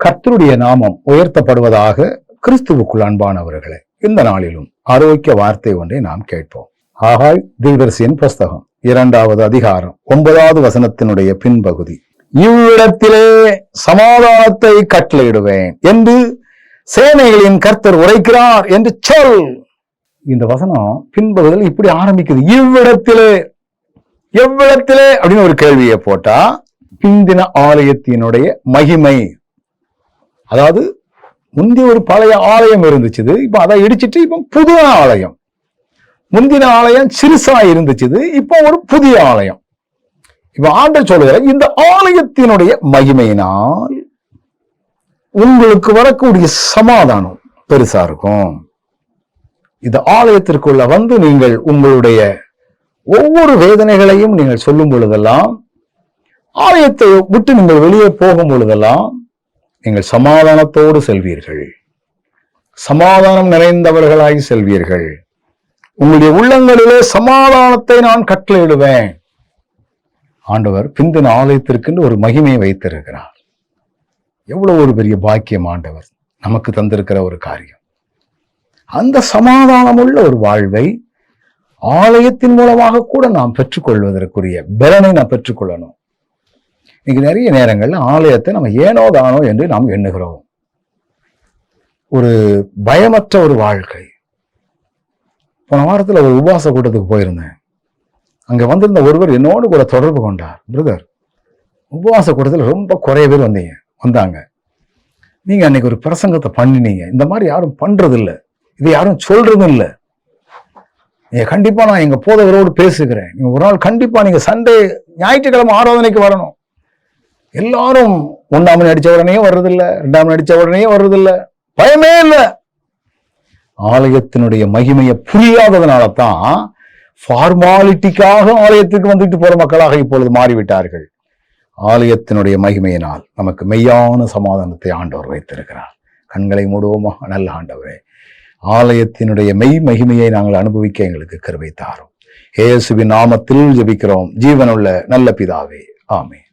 கர்த்தருடைய நாமம் உயர்த்தப்படுவதாக கிறிஸ்துவுக்குள் அன்பானவர்களே இந்த நாளிலும் ஆரோக்கிய வார்த்தை ஒன்றை நாம் கேட்போம். ஆகாய் தீர்தர்சியின் புஸ்தகம் இரண்டாவது அதிகாரம் ஒன்பதாவது வசனத்தினுடைய பின்பகுதி. இவ்விடத்திலே சமாதானத்தை கட்டளையிடுவேன் என்று சேனைகளின் கர்த்தர் உரைக்கிறார் என்று சொல். இந்த வசனம் பின்பகுதியில் இப்படி ஆரம்பிக்குது. இவ்விடத்திலே எவ்விடத்திலே அப்படின்னு ஒரு கேள்வியை போட்டா பிந்தின ஆலயத்தினுடைய மகிமை அதாவது முந்தி ஒரு பழைய ஆலயம் இருந்துச்சு இப்போ அதை இடிச்சிட்டு இப்போ புது ஆலயம். முந்தின ஆலயம் சிறுசா இருந்துச்சு இப்போ ஒரு புதிய ஆலயம். இப்போ ஆண்டர் சொல்லுகிற இந்த ஆலயத்தினுடைய மகிமையினால் உங்களுக்கு வரக்கூடிய சமாதானம் பெருசா இருக்கும். இந்த ஆலயத்திற்குள்ள வந்து நீங்கள் உங்களுடைய ஒவ்வொரு வேதனைகளையும் நீங்கள் சொல்லும் பொழுதெல்லாம் ஆலயத்தை விட்டு நீங்கள் வெளியே போகும் பொழுதெல்லாம் நீங்கள் சமாதானத்தோடு செல்வீர்கள். சமாதானம் நிறைந்தவர்களாய் செல்வீர்கள். உங்களுடைய உள்ளங்களிலே சமாதானத்தை நான் கட்டளையிடுவேன். ஆண்டவர் பிந்தின ஆலயத்திற்கென்று ஒரு மகிமையை வைத்திருக்கிறார். எவ்வளவு ஒரு பெரிய பாக்கியம் ஆண்டவர் நமக்கு தந்திருக்கிற ஒரு காரியம். அந்த சமாதானமுள்ள ஒரு வாழ்வை ஆலயத்தின் மூலமாக கூட நாம் பெற்றுக்கொள்வதற்குரிய பலனை நாம் பெற்றுக்கொள்ளணும். இன்னைக்கு நிறைய நேரங்கள்ல ஆலயத்தை நம்ம ஏனோ தானோ என்று நாம் எண்ணுகிறோம். ஒரு பயமற்ற ஒரு வாழ்க்கை. போன வாரத்தில் ஒரு உபவாச கூட்டத்துக்கு போயிருந்தேன். அங்கே வந்திருந்த ஒருவர் என்னோடு கூட தொடர்பு கொண்டார் பிரதர். உபவாச கூட்டத்தில் ரொம்ப குறைய பேர் வந்தீங்க வந்தாங்க. நீங்கள் அன்னைக்கு ஒரு பிரசங்கத்தை பண்ணினீங்க. இந்த மாதிரி யாரும் பண்ணுறதில்ல இது யாரும் சொல்கிறதும் இல்லை. நீங்கள் கண்டிப்பாக நான் எங்கள் போதவரோடு பேசுகிறேன். நீங்கள் ஒரு நாள் கண்டிப்பாக நீங்கள் சண்டே ஞாயிற்றுக்கிழமை ஆராதனைக்கு வரணும். எல்லாரும் ஒன்றாம் மணி அடிச்ச உடனே வர்றதில்ல ரெண்டாம் மணி அடிச்ச உடனே வர்றதில்ல. பயமே இல்லை. ஆலயத்தினுடைய மகிமையை புரியாததுனால தான் ஃபார்மாலிட்டிக்காக ஆலயத்துக்கு வந்துட்டு போற மக்களாக இப்பொழுது மாறிவிட்டார்கள். ஆலயத்தினுடைய மகிமையினால் நமக்கு மெய்யான சமாதானத்தை ஆண்டவர் வைத்திருக்கிறார். கண்களை மூடுவோமா? நல்ல ஆண்டவரே. ஆலயத்தினுடைய மெய் மகிமையை நாங்கள் அனுபவிக்க எங்களுக்கு கருவை தாரும். ஏசுவின் நாமத்தில் ஜெபிக்கிறோம். ஜீவனுள்ள நல்ல பிதாவே. ஆமே